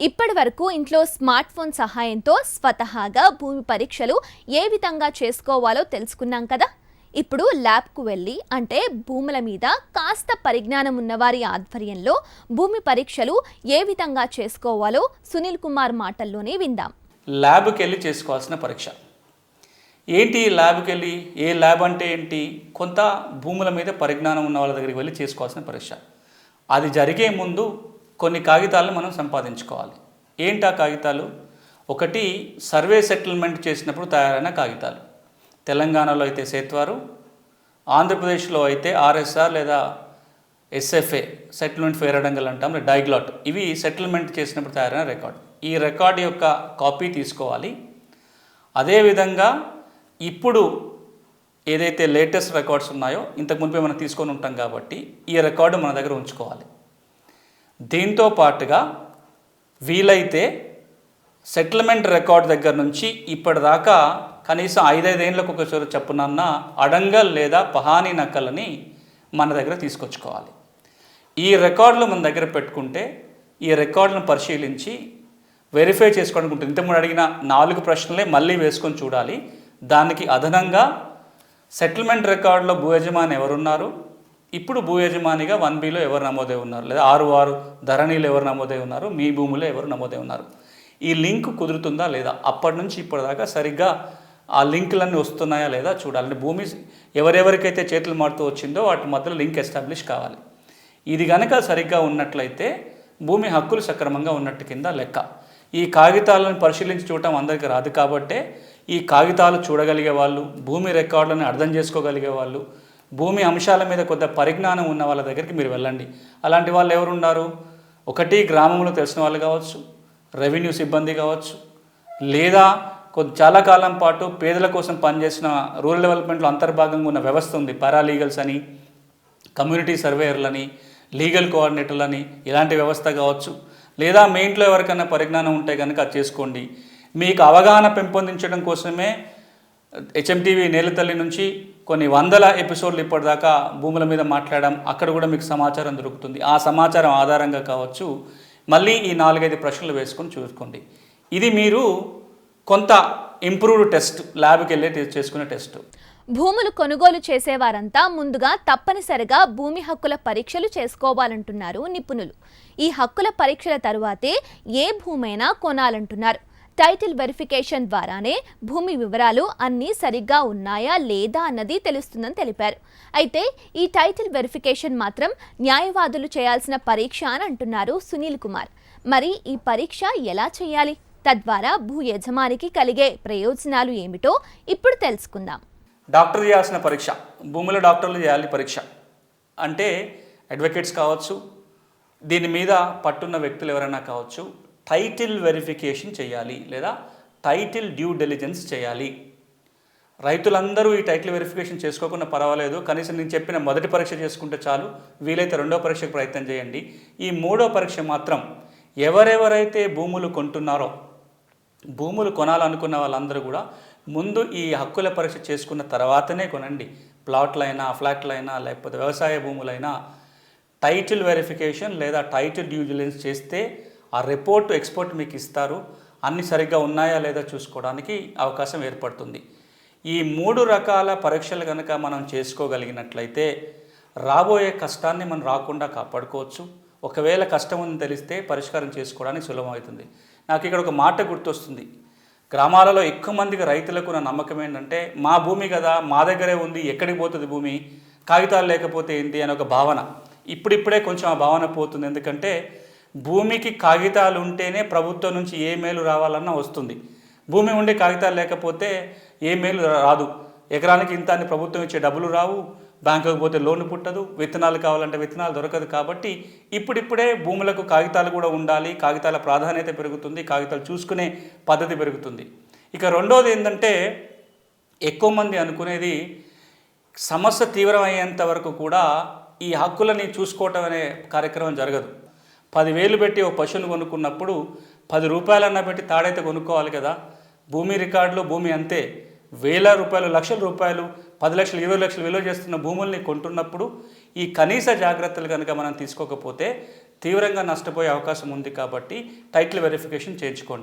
ఇప్పటి వరకు ఇంట్లో స్మార్ట్ ఫోన్ సహాయంతో స్వతహాగా భూమి పరీక్షలు ఏ విధంగా చేసుకోవాలో తెలుసుకున్నాం కదా? ఇప్పుడు ల్యాబ్కు వెళ్ళి అంటే భూముల మీద కాస్త పరిజ్ఞానం ఉన్నవారి ఆధ్వర్యంలో భూమి పరీక్షలు ఏ విధంగా చేసుకోవాలో సునీల్ కుమార్ మాటల్లోనే విందాం. ల్యాబ్కి వెళ్ళి చేసుకోవాల్సిన పరీక్ష. ఏంటి ల్యాబ్కి వెళ్ళి ఏ ల్యాబ్ అంటే ఏంటి? కొంత భూముల మీద పరిజ్ఞానం ఉన్న వాళ్ళ దగ్గరికి వెళ్ళి చేసుకోవాల్సిన పరీక్ష. అది జరిగే ముందు కొన్ని కాగితాలను మనం సంపాదించుకోవాలి. ఏంటి ఆ కాగితాలు? ఒకటి సర్వే సెటిల్మెంట్ చేసినప్పుడు తయారైన కాగితాలు. తెలంగాణలో అయితే సేత్వారు ఆంధ్రప్రదేశ్లో అయితే ఆర్ఎస్ఆర్ లేదా ఎస్ఎఫ్ఏ సెటిల్మెంట్ ఫేర్ అడంగల్ అంటాం డైగ్లాట్ ఇవి సెటిల్మెంట్ చేసినప్పుడు తయారైన రికార్డ్. ఈ రికార్డ్ యొక్క కాపీ తీసుకోవాలి. అదేవిధంగా ఇప్పుడు ఏదైతే లేటెస్ట్ రికార్డ్స్ ఉన్నాయో ఇంతకు మునిపే మనం తీసుకొని ఉంటాం కాబట్టి ఈ రికార్డు మన దగ్గర ఉంచుకోవాలి. దీంతో పాటుగా వీలైతే సెటిల్మెంట్ రికార్డ్ దగ్గర నుంచి ఇప్పటిదాకా కనీసం ఐదైదేళ్ళకు ఒకసారి చెప్పునన్న అడంగల్ లేదా పహానీ నక్కలని మన దగ్గర తీసుకొచ్చుకోవాలి. ఈ రికార్డులు మన దగ్గర పెట్టుకుంటే ఈ రికార్డులను పరిశీలించి వెరిఫై చేసుకోవడానికి ఉంటుంది. ఇంతకుముందు అడిగిన నాలుగు ప్రశ్నలే మళ్ళీ వేసుకొని చూడాలి. దానికి అదనంగా సెటిల్మెంట్ రికార్డులో భూ యజమాని ఎవరున్నారు? ఇప్పుడు భూ యజమానిగా వన్ బిలో ఎవరు నమోదై ఉన్నారు? లేదా ఆరు ఆరు ధరణిలో ఎవరు నమోదై ఉన్నారు? మీ భూమిలో ఎవరు నమోదై ఉన్నారు? ఈ లింక్ కుదురుతుందా లేదా? అప్పటి నుంచి ఇప్పటిదాకా సరిగ్గా ఆ లింకులన్నీ వస్తున్నాయా లేదా చూడాలి భూమి ఎవరెవరికైతే చేతులు మారుతూ వచ్చిందో వాటి మధ్యలో లింక్ ఎస్టాబ్లిష్ కావాలి. ఇది కనుక సరిగ్గా ఉన్నట్లయితే భూమి హక్కులు సక్రమంగా ఉన్నట్టు కింద లెక్క. ఈ కాగితాలను పరిశీలించి చూడటం అందరికీ రాదు కాబట్టే ఈ కాగితాలు చూడగలిగే వాళ్ళు భూమి రికార్డులను అర్థం చేసుకోగలిగే వాళ్ళు భూమి అంశాల మీద కొద్ది పరిజ్ఞానం ఉన్న వాళ్ళ దగ్గరికి మీరు వెళ్ళండి. అలాంటి వాళ్ళు ఎవరున్నారు? ఒకటి గ్రామంలో తెలిసిన వాళ్ళు కావచ్చు రెవెన్యూ సిబ్బంది కావచ్చు లేదా కొద్ది చాలా కాలం పాటు పేదల కోసం పనిచేసిన రూరల్ డెవలప్మెంట్లో అంతర్భాగంగా ఉన్న వ్యవస్థ ఉంది. పారాలీగల్స్ అని కమ్యూనిటీ సర్వేయర్లని లీగల్ కోఆర్డినేటర్లని ఇలాంటి వ్యవస్థ కావచ్చు. లేదా మీ ఇంట్లో ఎవరికైనా పరిజ్ఞానం ఉంటే కనుక అది చేసుకోండి. మీకు అవగాహన పెంపొందించడం కోసమే హెచ్ఎంటీవీ నేలతల్లి నుంచి కొన్ని వందల ఎపిసోడ్లు ఇప్పటిదాకా భూముల మీద మాట్లాడడం అక్కడ కూడా మీకు సమాచారం దొరుకుతుంది. ఆ సమాచారం ఆధారంగా కావచ్చు. మళ్ళీ ఈ నాలుగైదు ప్రశ్నలు వేసుకొని చూసుకోండి. ఇది మీరు కొంత ఇంప్రూవ్డ్ టెస్ట్ ల్యాబ్కి వెళ్ళి చేసుకునే టెస్ట్ భూములు కొనుగోలు చేసేవారంతా ముందుగా తప్పనిసరిగా భూమి హక్కుల పరీక్షలు చేసుకోవాలంటున్నారు నిపుణులు. ఈ హక్కుల పరీక్షల తరువాతే ఏ భూమైనా కొనాలంటున్నారు. టైటిల్ వెరిఫికేషన్ ద్వారానే భూమి వివరాలు అన్నీ సరిగ్గా ఉన్నాయా లేదా అన్నది తెలుస్తుందని తెలిపారు. అయితే ఈ టైటిల్ వెరిఫికేషన్ మాత్రం న్యాయవాదులు చేయాల్సిన పరీక్ష అని అంటున్నారు సునీల్ కుమార్. మరి ఈ పరీక్ష ఎలా చేయాలి? తద్వారా భూ యజమానికి కలిగే ప్రయోజనాలు ఏమిటో ఇప్పుడు తెలుసుకుందాం. డాక్టర్ చేయాల్సిన పరీక్ష భూమిలో డాక్టర్లు చేయాలి పరీక్ష. అంటే అడ్వకేట్స్ కావచ్చు దీని మీద పట్టున్న వ్యక్తులు ఎవరైనా కావచ్చు టైటిల్ వెరిఫికేషన్ చేయాలి లేదా టైటిల్ డ్యూ డెలిజెన్స్ చేయాలి. రైతులందరూ ఈ టైటిల్ వెరిఫికేషన్ చేసుకోకుండా పర్వాలేదు. కనీసం నేను చెప్పిన మొదటి పరీక్ష చేసుకుంటే చాలు. వీలైతే రెండో పరీక్షకు ప్రయత్నం చేయండి. ఈ మూడో పరీక్ష మాత్రం ఎవరెవరైతే భూములు కొంటున్నారో భూములు కొనాలనుకున్న వాళ్ళందరూ కూడా ముందు ఈ హక్కుల పరీక్ష చేసుకున్న తర్వాతనే కొనండి. ప్లాట్లైనా ఫ్లాట్లైనా లేకపోతే వ్యవసాయ భూములైనా టైటిల్ వెరిఫికేషన్ లేదా టైటిల్ డ్యూ చేస్తే ఆ రిపోర్ట్ ఎక్స్పోర్ట్ మీకు ఇస్తారు. అన్ని సరిగ్గా ఉన్నాయా లేదా చూసుకోవడానికి అవకాశం ఏర్పడుతుంది. ఈ మూడు రకాల పరీక్షలు కనుక మనం చేసుకోగలిగినట్లయితే రాబోయే కష్టాన్ని మనం రాకుండా కాపాడుకోవచ్చు. ఒకవేళ కష్టం ఉందని తెలిస్తే పరిష్కారం చేసుకోవడానికి సులభం అవుతుంది నాకు ఇక్కడ ఒక మాట గుర్తొస్తుంది. గ్రామాలలో ఎక్కువ మందికి రైతులకు నా నమ్మకం ఏంటంటే మా భూమి కదా మా దగ్గరే ఉంది ఎక్కడికి పోతుంది భూమి? కాగితాలు లేకపోతే ఏంటి అని ఒక భావన. ఇప్పుడిప్పుడే కొంచెం ఆ భావన పోతుంది. ఎందుకంటే భూమికి కాగితాలు ఉంటేనే ప్రభుత్వం నుంచి ఏ మేలు రావాలన్నా వస్తుంది. భూమి ఉండి కాగితాలు లేకపోతే ఏ మేలు రాదు. ఎకరానికి ఇంత అని ప్రభుత్వం ఇచ్చే డబ్బులు రావు. బ్యాంకుకు పోతే లోన్ పుట్టదు. విత్తనాలు కావాలంటే విత్తనాలు దొరకదు కాబట్టి ఇప్పుడిప్పుడే భూములకు కాగితాలు కూడా ఉండాలి. కాగితాల ప్రాధాన్యత పెరుగుతుంది. కాగితాలు చూసుకునే పద్ధతి పెరుగుతుంది. ఇక రెండోది ఏంటంటే ఎక్కువ మంది అనుకునేది సమస్య తీవ్రమయ్యేంత వరకు కూడా ఈ హక్కులని చూసుకోవటం అనే కార్యక్రమం జరగదు. పదివేలు పెట్టి ఒక పశువును కొనుక్కున్నప్పుడు పది రూపాయలన్నా పెట్టి తాడైతే కొనుక్కోవాలి కదా. భూమి రికార్డులు భూమి అంతే. వేల రూపాయలు లక్షల రూపాయలు పది లక్షలు ఇరవై లక్షలు విలువ చేస్తున్న భూముల్ని కొంటున్నప్పుడు ఈ కనీస జాగ్రత్తలు కనుక మనం తీసుకోకపోతే తీవ్రంగా నష్టపోయే అవకాశం ఉంది కాబట్టి టైటిల్ వెరిఫికేషన్ చేయించుకోండి.